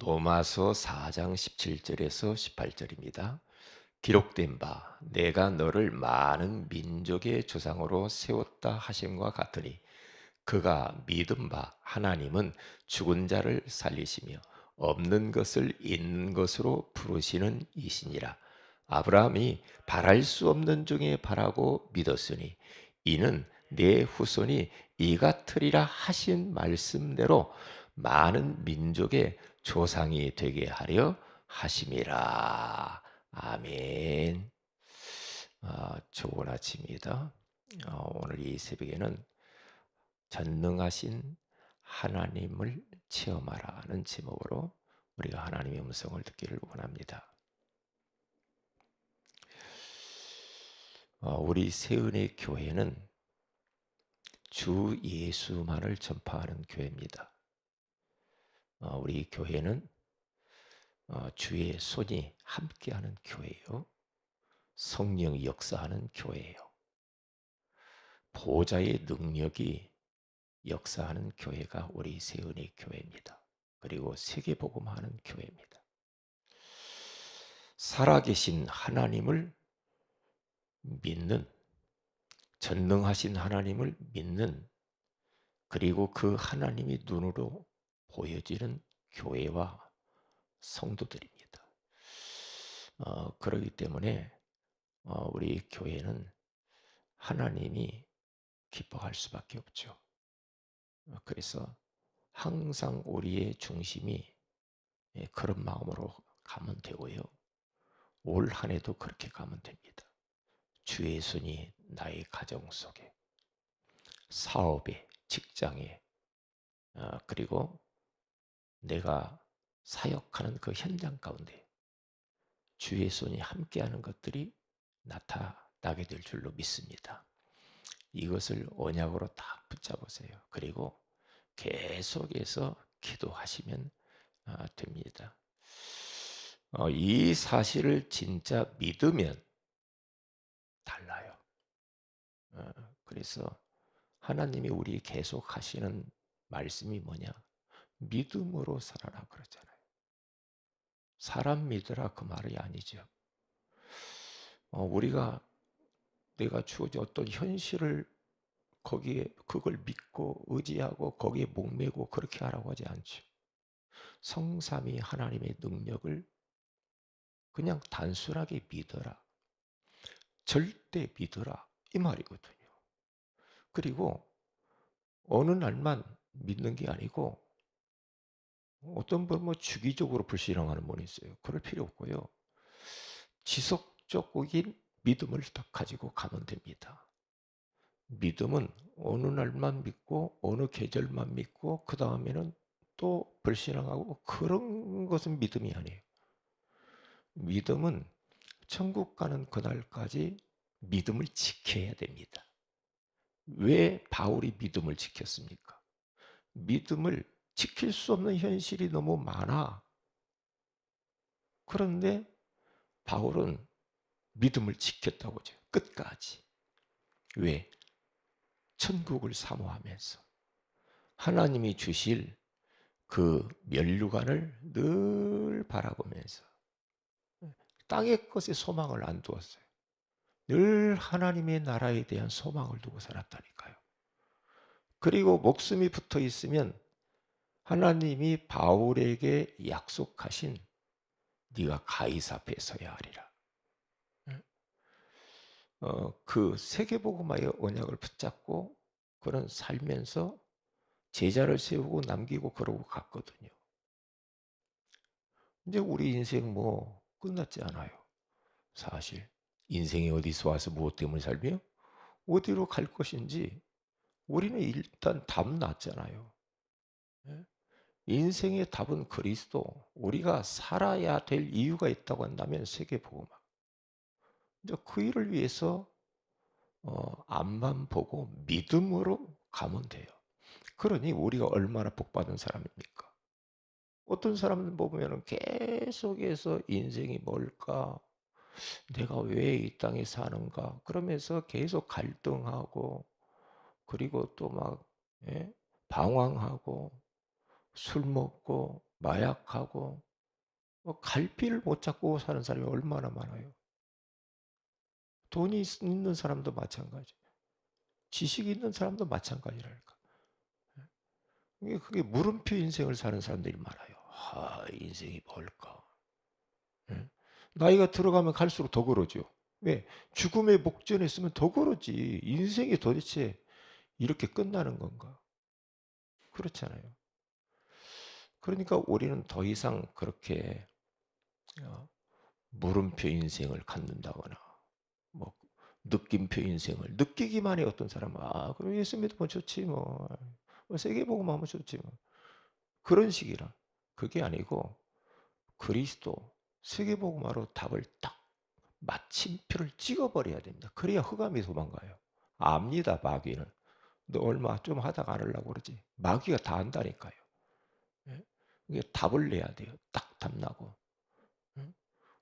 로마서 4장 17절에서 18절입니다. 기록된 바 내가 너를 많은 민족의 조상으로 세웠다 하심과 같으니 그가 믿은 바 하나님은 죽은 자를 살리시며 없는 것을 있는 것으로 부르시는 이시니라. 아브라함이 바랄 수 없는 중에 바라고 믿었으니 이는 내 후손이 이 같으리라 하신 말씀대로 많은 민족의 조상이 되게 하려 하심이라. 아멘. 아, 좋은 아침입니다. 어, 오늘 이 새벽에는 전능하신 하나님을 체험하라는 제목으로 우리가 하나님의 음성을 듣기를 원합니다. 어, 우리 세은의 교회는 주 예수만을 전파하는 교회입니다. 어, 우리 교회는 어, 주의 손이 함께하는 교회요. 성령이 역사하는 교회예요. 보좌의 능력이 역사하는 교회가 우리 세은의 교회입니다. 그리고 세계복음하는 교회입니다. 살아계신 하나님을 믿는 전능하신 하나님을 믿는 그리고 그 하나님이 눈으로 보여지는 교회와 성도들입니다. 어, 그러기 때문에 어, 우리 교회는 하나님이 기뻐할 수밖에 없죠. 어, 그래서 항상 우리의 중심이 예, 그런 마음으로 가면 되고요. 올 한 해도 그렇게 가면 됩니다. 주의 손이 나의 가정 속에, 사업에, 직장에, 어, 그리고 내가 사역하는 그 현장 가운데 주의 손이 함께하는 것들이 나타나게 될 줄로 믿습니다. 이것을 언약으로 다 붙잡으세요. 그리고 계속해서 기도하시면 아, 됩니다. 어, 이 사실을 진짜 믿으면 달라요. 어, 그래서 하나님이 우리 계속 하시는 말씀이 뭐냐? 믿음으로 살아라 그러잖아요. 사람 믿으라 그 말이 아니죠. 어, 우리가 내가 주어진 어떤 현실을 거기에 그걸 믿고 의지하고 거기에 목매고 그렇게 하라고 하지 않죠. 성삼이 하나님의 능력을 그냥 단순하게 믿어라. 절대 믿어라. 이 말이거든요. 그리고 어느 날만 믿는 게 아니고 어떤 분은 뭐 주기적으로 불신앙하는 분이 있어요. 그럴 필요 없고요. 지속적인 믿음을 딱 가지고 가면 됩니다. 믿음은 어느 날만 믿고 어느 계절만 믿고 그 다음에는 또 불신앙하고 그런 것은 믿음이 아니에요. 믿음은 천국 가는 그날까지 믿음을 지켜야 됩니다. 왜 바울이 믿음을 지켰습니까? 믿음을 지킬 수 없는 현실이 너무 많아. 그런데 바울은 믿음을 지켰다고 하죠. 끝까지. 왜? 천국을 사모하면서 하나님이 주실 그 면류관을 늘 바라보면서 땅의 것에 소망을 안 두었어요. 늘 하나님의 나라에 대한 소망을 두고 살았다니까요. 그리고 목숨이 붙어 있으면 하나님이 바울에게 약속하신 네가 가이사 앞에 서야 하리라. 어, 그 세계복음화의 언약을 붙잡고 그런 살면서 제자를 세우고 남기고 그러고 갔거든요. 이제 우리 인생 뭐 끝났지 않아요. 사실 인생이 어디서 와서 무엇 때문에 살며 어디로 갈 것인지 우리는 일단 답 났잖아요. 예? 인생의 답은 그리스도. 우리가 살아야 될 이유가 있다고 한다면 세계복음화. 이제 그 일을 위해서 어, 앞만 보고 믿음으로 가면 돼요. 그러니 우리가 얼마나 복받은 사람입니까? 어떤 사람들 보면 계속해서 인생이 뭘까? 내가 왜 이 땅에 사는가? 그러면서 계속 갈등하고 그리고 또막 예? 방황하고 술 먹고 마약하고 뭐 갈피를 못 잡고 사는 사람이 얼마나 많아요. 돈이 있- 있는 사람도 마찬가지. 지식이 있는 사람도 마찬가지라니까. 이게 그게 물음표 인생을 사는 사람들이 많아요. 아, 인생이 뭘까? 예? 나이가 들어가면 갈수록 더 그러죠. 왜? 죽음의 목전에 있으면 더 그러지. 인생이 도대체 이렇게 끝나는 건가? 그렇잖아요. 그러니까 우리는 더 이상 그렇게 어, 물음표 인생을 갖는다거나 뭐 느낌표 인생을 느끼기만 해 어떤 사람은 아 그럼 예수 믿으면 좋지 뭐, 뭐 세계 복음 하면 좋지 뭐 그런 식이라 그게 아니고 그리스도 세계 복음화로 답을 딱 마침표를 찍어버려야 됩니다. 그래야 흑암이 도망가요. 압니다 마귀는. 너 얼마 좀 하다가 안 하려고 그러지. 마귀가 다 안다니까요. 예? 이게 답을 내야 돼요. 딱 답나고. 예?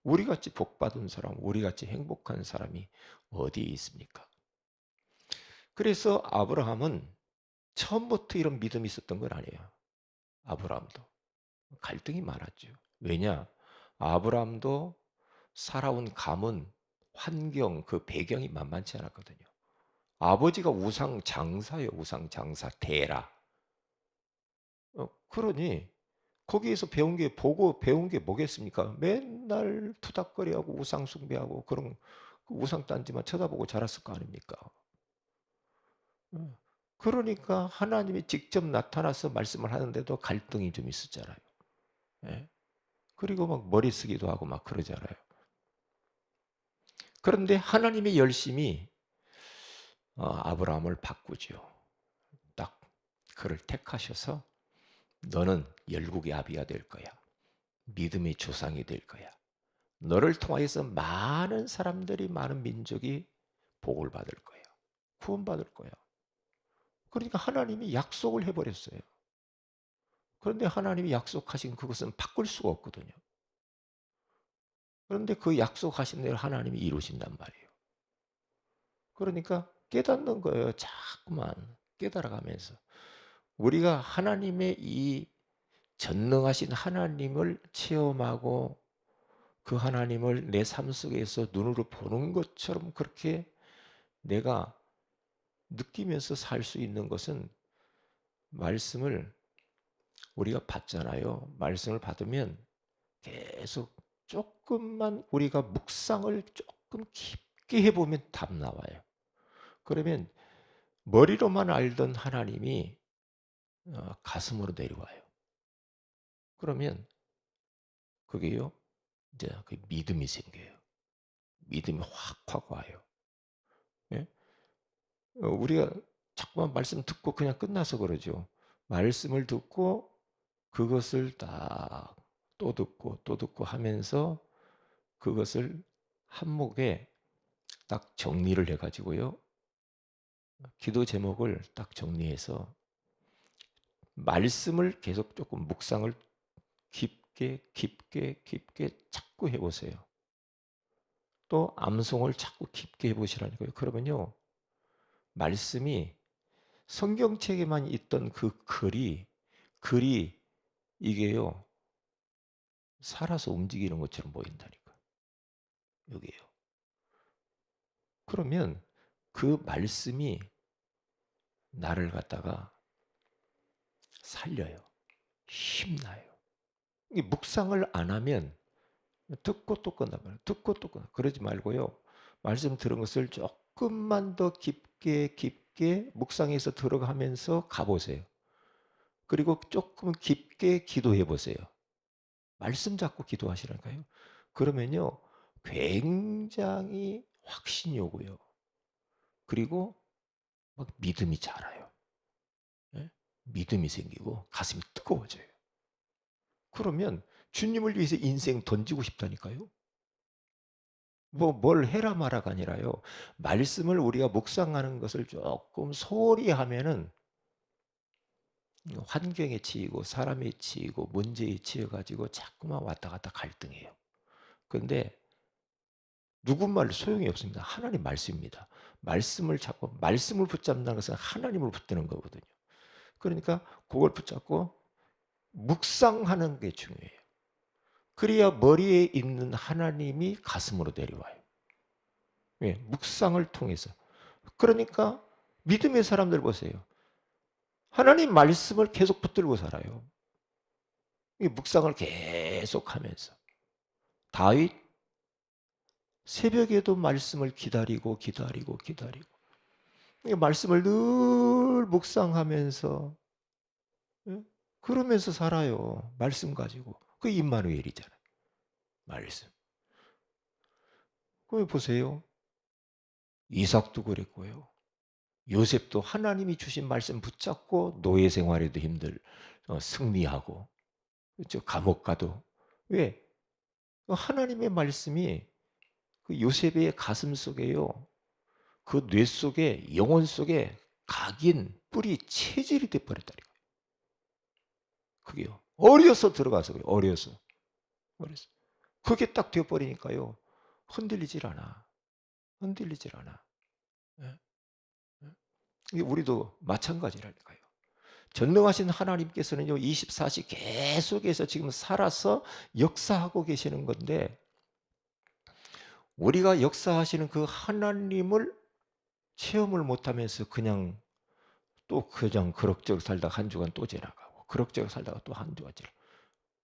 우리같이 복받은 사람, 우리같이 행복한 사람이 어디 있습니까? 그래서 아브라함은 처음부터 이런 믿음이 있었던 건 아니에요. 아브라함도. 갈등이 많았죠. 왜냐? 아브라함도 살아온 가문, 환경, 그 배경이 만만치 않았거든요. 아버지가 우상 장사예요. 우상 장사 대라. 어, 그러니 거기에서 배운 게 보고 배운 게 뭐겠습니까? 맨날 투닥거리하고 우상 숭배하고 그런 그 우상 딴지만 쳐다보고 자랐을 거 아닙니까? 어, 그러니까 하나님이 직접 나타나서 말씀을 하는데도 갈등이 좀 있었잖아요. 예? 그리고 막 머리 쓰기도 하고 막 그러잖아요. 그런데 하나님의 열심히 어, 아브라함을 바꾸죠. 딱 그를 택하셔서 너는 열국의 아비가 될 거야. 믿음의 조상이 될 거야. 너를 통하여서 많은 사람들이 많은 민족이 복을 받을 거야. 구원받을 거야. 그러니까 하나님이 약속을 해버렸어요. 그런데 하나님이 약속하신 그것은 바꿀 수가 없거든요. 그런데 그 약속하신 대로 하나님이 이루신단 말이에요. 그러니까 깨닫는 거예요. 자꾸만 깨달아가면서. 우리가 하나님의 이 전능하신 하나님을 체험하고 그 하나님을 내 삶 속에서 눈으로 보는 것처럼 그렇게 내가 느끼면서 살 수 있는 것은 말씀을 우리가 받잖아요. 말씀을 받으면 계속 조금만 우리가 묵상을 조금 깊게 해보면 답 나와요. 그러면 머리로만 알던 하나님이 어, 가슴으로 내려와요. 그러면 그게요, 이제 그 믿음이 생겨요. 믿음이 확확 와요. 예? 어, 우리가 자꾸만 말씀 듣고 그냥 끝나서 그러죠. 말씀을 듣고 그것을 딱 또 듣고 또 듣고 하면서 그것을 한목에 딱 정리를 해가지고요. 기도 제목을 딱 정리해서 말씀을 계속 조금 묵상을 깊게 깊게 깊게 자꾸 해보세요. 또 암송을 자꾸 깊게 해보시라니까요. 그러면요. 말씀이 성경책에만 있던 그 글이 글이 이게요. 살아서 움직이는 것처럼 보인다니까. 여기에요. 그러면 그 말씀이 나를 갖다가 살려요. 힘나요. 이 묵상을 안 하면 듣고 또 끝나버려요. 듣고 또 끝나. 그러지 말고요. 말씀 들은 것을 조금만 더 깊게 깊게 묵상해서 들어가면서 가보세요. 그리고 조금 깊게 기도해 보세요. 말씀 잡고 기도하시라니까요. 그러면요. 굉장히 확신이 오고요. 그리고 막 믿음이 자라요. 예? 믿음이 생기고 가슴이 뜨거워져요. 그러면 주님을 위해서 인생 던지고 싶다니까요. 뭐 뭘 해라 마라가 아니라요. 말씀을 우리가 묵상하는 것을 조금 소홀히 하면은 환경에 치이고 사람에 치이고 문제에 치여 가지고 자꾸만 왔다 갔다 갈등해요. 그런데 누군 말 소용이 없습니다. 하나님 말씀입니다. 말씀을 잡고 말씀을 붙잡는 것은 하나님을 붙드는 거거든요. 그러니까 그걸 붙잡고 묵상하는 게 중요해요. 그래야 머리에 있는 하나님이 가슴으로 내려와요. 예, 묵상을 통해서. 그러니까 믿음의 사람들 보세요. 하나님 말씀을 계속 붙들고 살아요. 이 묵상을 계속 하면서. 다윗 새벽에도 말씀을 기다리고 기다리고 기다리고 이 말씀을 늘 묵상하면서 예? 그러면서 살아요. 말씀 가지고. 그 임마누엘이잖아요. 말씀. 그 보세요. 이삭도 그랬고요. 요셉도 하나님이 주신 말씀 붙잡고 노예 생활에도 힘들 어, 승리하고 그렇죠. 감옥 가도 왜그 하나님의 말씀이 그 요셉의 가슴 속에요. 그 뇌 속에 영혼 속에 각인 뿌리 체질이 돼 버렸다니까. 그게요. 어려서 들어가서. 어려서. 어려서. 그게 딱 되어 버리니까요. 흔들리질 않아. 흔들리질 않아. 예? 예? 우리도 마찬가지라니까요. 전능하신 하나님께서는요, 24시 계속해서 지금 살아서 역사하고 계시는 건데, 우리가 역사하시는 그 하나님을 체험을 못하면서 그냥 또 그냥 그럭저럭 살다가 한 주간 또 지나가고, 그럭저럭 살다가 또 한 주간 지나가고.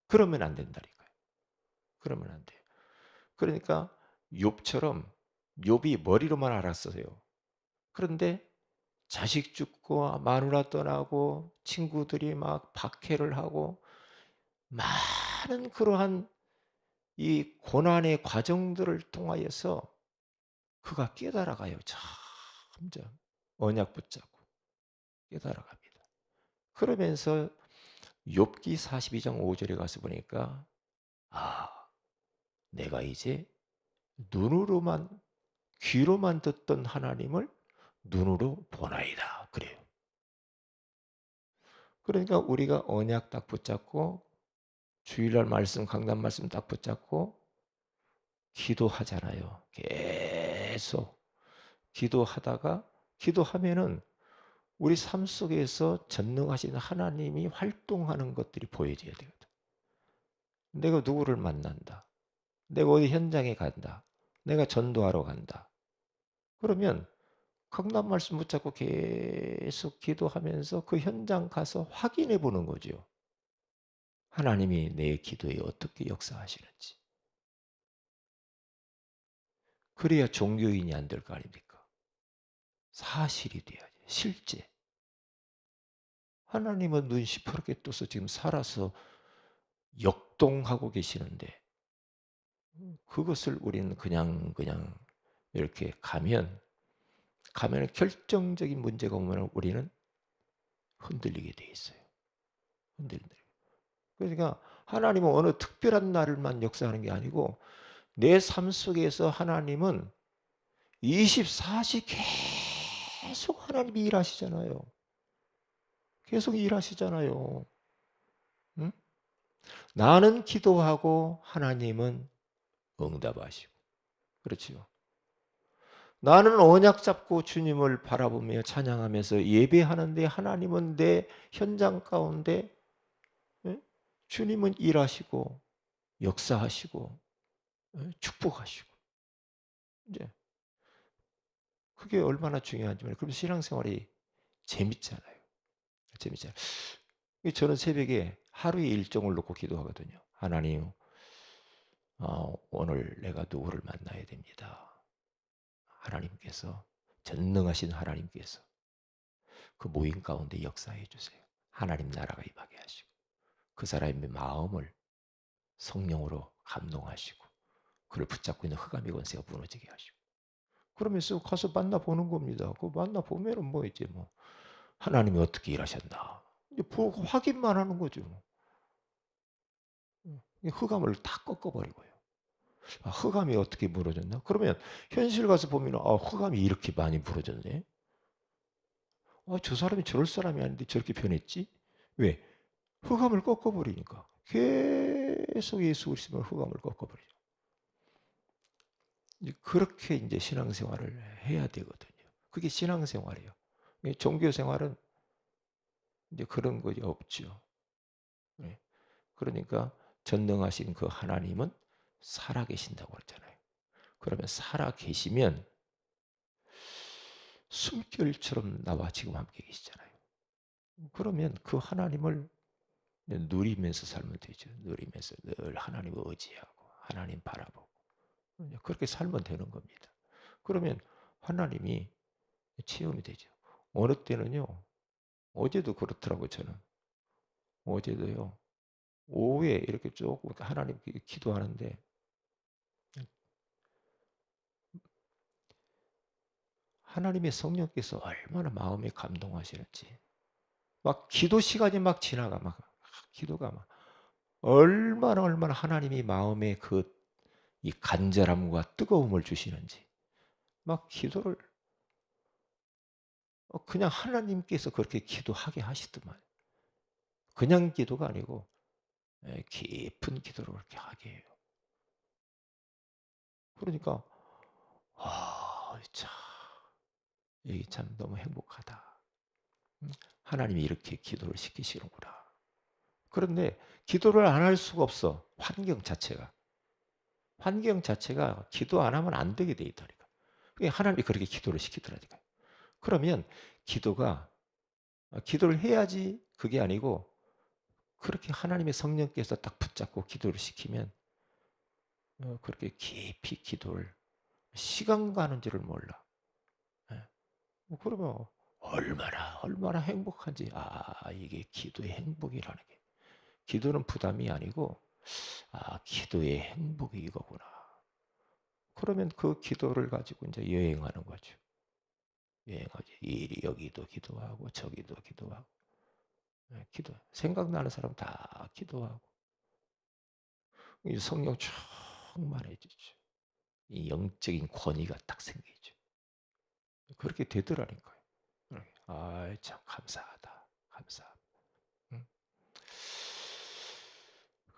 그러면 안 된다니까요. 그러면 안 돼요. 그러니까 욥처럼 욥이 머리로만 알았어요. 그런데 자식 죽고 마누라 떠나고 친구들이 막 박해를 하고 많은 그러한 이 고난의 과정들을 통하여서 그가 깨달아가요. 점점 언약 붙잡고 깨달아갑니다. 그러면서 욥기 42장 5절에 가서 보니까 아 내가 이제 눈으로만 귀로만 듣던 하나님을 눈으로 보나이다. 그래요. 그러니까 우리가 언약 딱 붙잡고 주일날 말씀, 강단 말씀 딱 붙잡고 기도하잖아요. 계속 기도하다가 기도하면은 우리 삶 속에서 전능하신 하나님이 활동하는 것들이 보여져야 되거든. 내가 누구를 만난다. 내가 어디 현장에 간다. 내가 전도하러 간다. 그러면 강단 말씀 붙잡고 계속 기도하면서 그 현장 가서 확인해 보는 거죠. 하나님이 내 기도에 어떻게 역사하시는지. 그래야 종교인이 안 될 거 아닙니까? 사실이 돼야지. 실제. 하나님은 눈 시퍼렇게 떠서 지금 살아서 역동하고 계시는데 그것을 우리는 그냥 그냥 이렇게 가면 가면 결정적인 문제가 오면 우리는 흔들리게 돼 있어요. 흔들린다. 그러니까 하나님은 어느 특별한 날만 역사하는 게 아니고 내 삶 속에서 하나님은 24시 계속 하나님이 일하시잖아요. 계속 일하시잖아요. 응? 나는 기도하고 하나님은 응답하시고. 그렇지요. 나는 언약 잡고 주님을 바라보며 찬양하면서 예배하는데 하나님은 내 현장 가운데 예? 주님은 일하시고 역사하시고 예? 축복하시고 이제 그게 얼마나 중요한지 그럼 신앙생활이 재밌잖아요. 재밌잖아요. 저는 새벽에 하루의 일정을 놓고 기도하거든요. 하나님, 어, 오늘 내가 누구를 만나야 됩니다. 하나님께서 전능하신 하나님께서 그 모임 가운데 역사해 주세요. 하나님 나라가 임하게 하시고 그 사람의 마음을 성령으로 감동하시고 그를 붙잡고 있는 흑암의 권세가 무너지게 하시고 그러면서 가서 만나 보는 겁니다. 그 만나 보면은 뭐 이제 뭐 하나님이 어떻게 일하셨나 이제 확인만 하는 거죠. 뭐. 흑암을 다 꺾어버리고요. 아, 흑암이 어떻게 무너졌나? 그러면 현실 가서 보면 아, 흑암이 이렇게 많이 무너졌네. 아, 저 사람이 저럴 사람이 아닌데 저렇게 변했지? 왜? 흑암을 꺾어버리니까. 계속 예수 그리스도를 흑암을 꺾어버리죠. 그렇게 이제 신앙생활을 해야 되거든요. 그게 신앙생활이에요. 종교생활은 이제 그런 것이 없죠. 네. 그러니까 전능하신 그 하나님은 살아 계신다고 그랬잖아요. 그러면 살아 계시면 숨결처럼 나와 지금 함께 계시잖아요. 그러면 그 하나님을 누리면서 살면 되죠. 누리면서 늘 하나님을 의지하고 하나님 바라보고 그렇게 살면 되는 겁니다. 그러면 하나님이 체험이 되죠. 어느 때는요. 어제도 그렇더라고요. 저는 어제도요. 오후에 이렇게 조금 하나님 기도하는데 하나님의 성령께서 얼마나 마음에 감동하시는지 막 기도 시간이 막 지나가 막 기도가 막 얼마나 얼마나 하나님이 마음에 그 이 간절함과 뜨거움을 주시는지 막 기도를 어, 그냥 하나님께서 그렇게 기도하게 하시더만 그냥 기도가 아니고 예, 깊은 기도를 그렇게 하게 해요. 그러니까 아, 참 이게 참 너무 행복하다. 음, 하나님이 이렇게 기도를 시키시는구나. 그런데 기도를 안 할 수가 없어. 환경 자체가. 환경 자체가 기도 안 하면 안 되게 돼 있다니까. 하나님이 그렇게 기도를 시키더라니까요. 그러면 기도가 아, 기도를 해야지 그게 아니고 그렇게 하나님의 성령께서 딱 붙잡고 기도를 시키면 어, 그렇게 깊이 기도를 시간 가는 줄을 몰라. 예. 뭐 그러면 얼마나 얼마나 행복한지 아 이게 기도의 행복이라는 게 기도는 부담이 아니고 아 기도의 행복이 이거구나. 그러면 그 기도를 가지고 이제 여행하는 거죠. 여행하지. 이리 여기도 기도하고 저기도 기도하고 예, 기도. 생각나는 사람 다 기도하고 성령 충만해지죠. 이 영적인 권위가 딱 생기죠. 그렇게 되더라니까요. 아, 참 감사하다.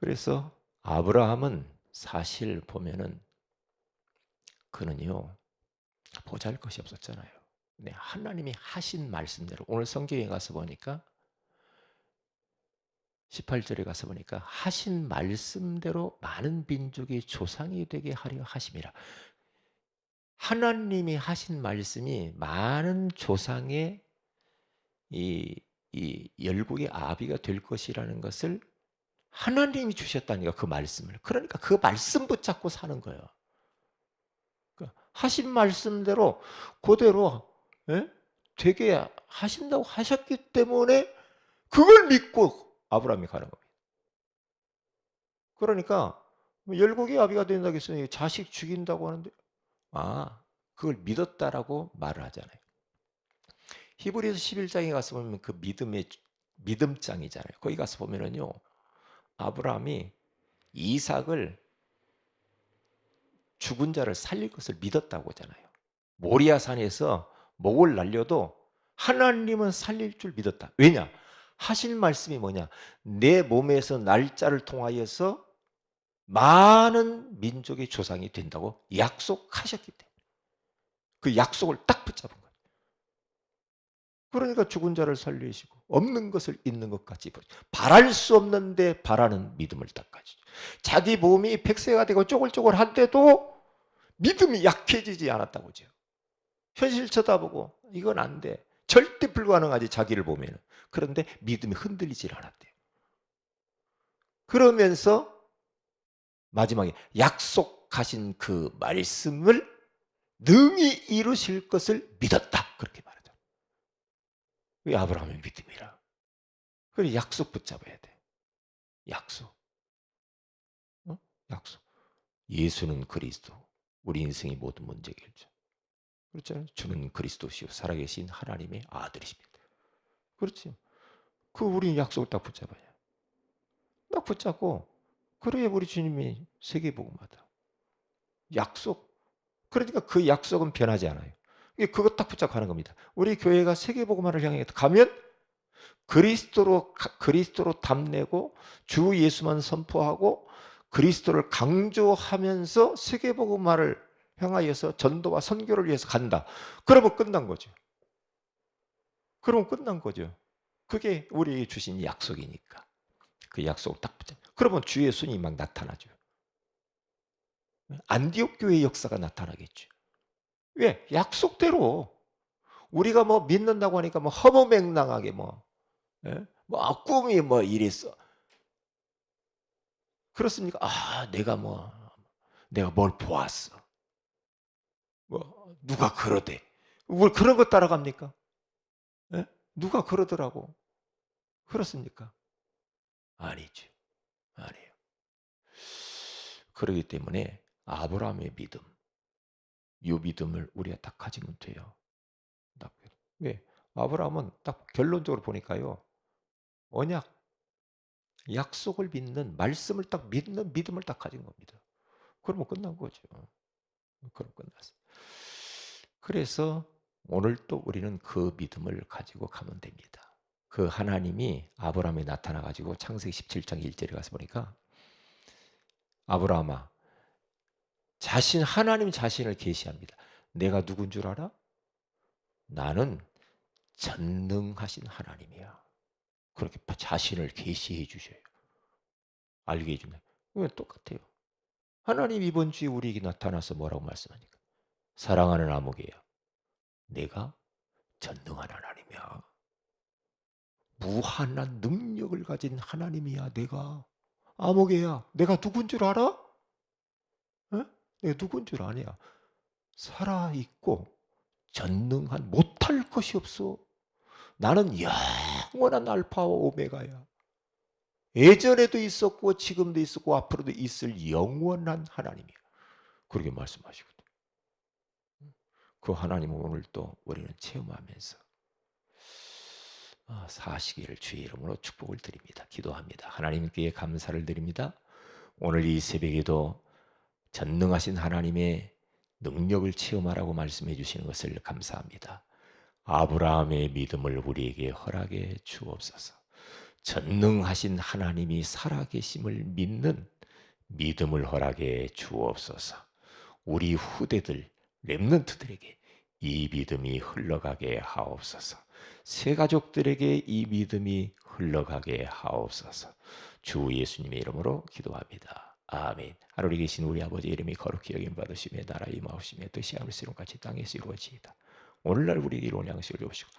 그래서 아브라함은 사실 보면은 그는요 보잘 것이 없었잖아요. 네, 하나님이 하신 말씀대로 오늘 성경에 가서 보니까 18절에 가서 보니까 하신 말씀대로 많은 민족이 조상이 되게 하려 하심이라. 하나님이 하신 말씀이 많은 조상의 이, 이 열국의 아비가 될 것이라는 것을 하나님이 주셨다니까 그 말씀을. 그러니까 그 말씀 붙잡고 사는 거예요. 그러니까 하신 말씀대로 그대로 예? 되게 하신다고 하셨기 때문에 그걸 믿고 아브라함이 가는 겁니다. 그러니까 뭐 열국의 아비가 된다고 했으니 자식 죽인다고 하는데 아 그걸 믿었다라고 말을 하잖아요. 히브리서 11장에 가서 보면 그 믿음의 믿음장이잖아요. 거기 가서 보면은요. 아브라함이 이삭을 죽은 자를 살릴 것을 믿었다고 하잖아요. 모리아 산에서 목을 날려도 하나님은 살릴 줄 믿었다. 왜냐? 하신 말씀이 뭐냐? 내 몸에서 날짜를 통하여서 많은 민족의 조상이 된다고 약속하셨기 때문에 그 약속을 딱 붙잡은 거예요. 그러니까 죽은 자를 살리시고 없는 것을 있는 것 같이 바랄 수 없는데 바라는 믿음을 딱 가지죠. 자기 몸이 백세가 되고 쪼글쪼글한데도 믿음이 약해지지 않았다고죠. 현실 쳐다보고 이건 안 돼. 절대 불가능하지 자기를 보면은. 그런데 믿음이 흔들리질 않았대요. 그러면서 마지막에 약속하신 그 말씀을 능히 이루실 것을 믿었다. 왜 아브라함의 믿음이라. 그래 약속 붙잡아야 돼. 약속. 어? 약속. 예수는 그리스도. 우리 인생의 모든 문제 결정. 그렇잖아요. 주는 그리스도시요 살아계신 하나님의 아들이십니다. 그렇죠. 그 우리 약속을 딱 붙잡아야. 딱 붙잡고 그래야 우리 주님이 세계 복음하다. 약속. 그러니까 그 약속은 변하지 않아요. 그거 딱 붙잡고 하는 겁니다. 우리 교회가 세계복음화를 향해 가면 그리스도로 그리스도로 담내고 주 예수만 선포하고 그리스도를 강조하면서 세계복음화를 향하여서 전도와 선교를 위해서 간다. 그러면 끝난 거죠. 그러면 끝난 거죠. 그게 우리에게 주신 약속이니까. 그 약속을 딱 붙잡. 그러면 주의 손이 막 나타나죠. 안디옥 교회 역사가 나타나겠죠. 왜? 약속대로 우리가 뭐 믿는다고 하니까 뭐 허무맹랑하게 뭐, 예? 뭐 아, 꿈이 뭐 이랬어. 그렇습니까? 아, 내가 뭐 내가 뭘 보았어. 뭐 누가 그러대. 뭘 그런 거 따라갑니까? 예? 누가 그러더라고. 그렇습니까? 아니죠. 아니에요. 그러기 때문에 아브라함의 믿음, 이 믿음을 우리가 딱 가지면 돼요. 딱. 왜? 아브라함은 딱 결론적으로 보니까요. 언약, 약속을 믿는, 말씀을 딱 믿는 믿음을 딱 가진 겁니다. 그러면 끝난 거죠. 그럼 끝났어요. 그래서 오늘 또 우리는 그 믿음을 가지고 가면 됩니다. 그 하나님이 아브라함에 나타나 가지고 창세기 17장 1절에 가서 보니까 아브라함아 자신 하나님 자신을 계시합니다. 내가 누군 줄 알아? 나는 전능하신 하나님이야. 그렇게 자신을 계시해 주셔요. 알게 해 주네. 왜 똑같아요. 하나님 이번 주에 우리에게 나타나서 뭐라고 말씀하니까 사랑하는 아무개야. 내가 전능한 하나님이야. 무한한 능력을 가진 하나님이야. 내가 아무개야. 내가 누군 줄 알아? 누군 줄 아냐? 살아 있고 전능한 못할 것이 없어. 나는 영원한 알파와 오메가야. 예전에도 있었고 지금도 있었고 앞으로도 있을 영원한 하나님이야. 그렇게 말씀하시거든. 그 하나님을 오늘 또 우리는 체험하면서 아, 사시기를 주의 이름으로 축복을 드립니다. 기도합니다. 하나님께 감사를 드립니다. 오늘 이 새벽에도 전능하신 하나님의 능력을 체험하라고 말씀해 주시는 것을 감사합니다. 아브라함의 믿음을 우리에게 허락해 주옵소서. 전능하신 하나님이 살아계심을 믿는 믿음을 허락해 주옵소서. 우리 후대들, 렘넌트들에게 이 믿음이 흘러가게 하옵소서. 새 가족들에게 이 믿음이 흘러가게 하옵소서. 주 예수님의 이름으로 기도합니다. 아멘. 하늘에 계신 우리 아버지 이름이 거룩히 여김 받으시며 나라 임하옵시며 뜻이 하늘처럼 같이 땅에서 이루어지이다. 오늘날 우리에게 이로운 양식을 주옵시고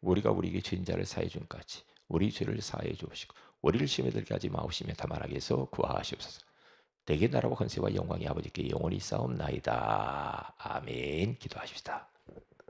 우리가 우리에게 죄인자를 사해 준 같이 우리 죄를 사해 주옵시고 우리를 시험에 들게 하지 마옵시며 다만 하게 해서 구하시옵소서. 대개 나라와 권세와 영광이 아버지께 영원히 싸움나이다. 아멘. 기도하십시다.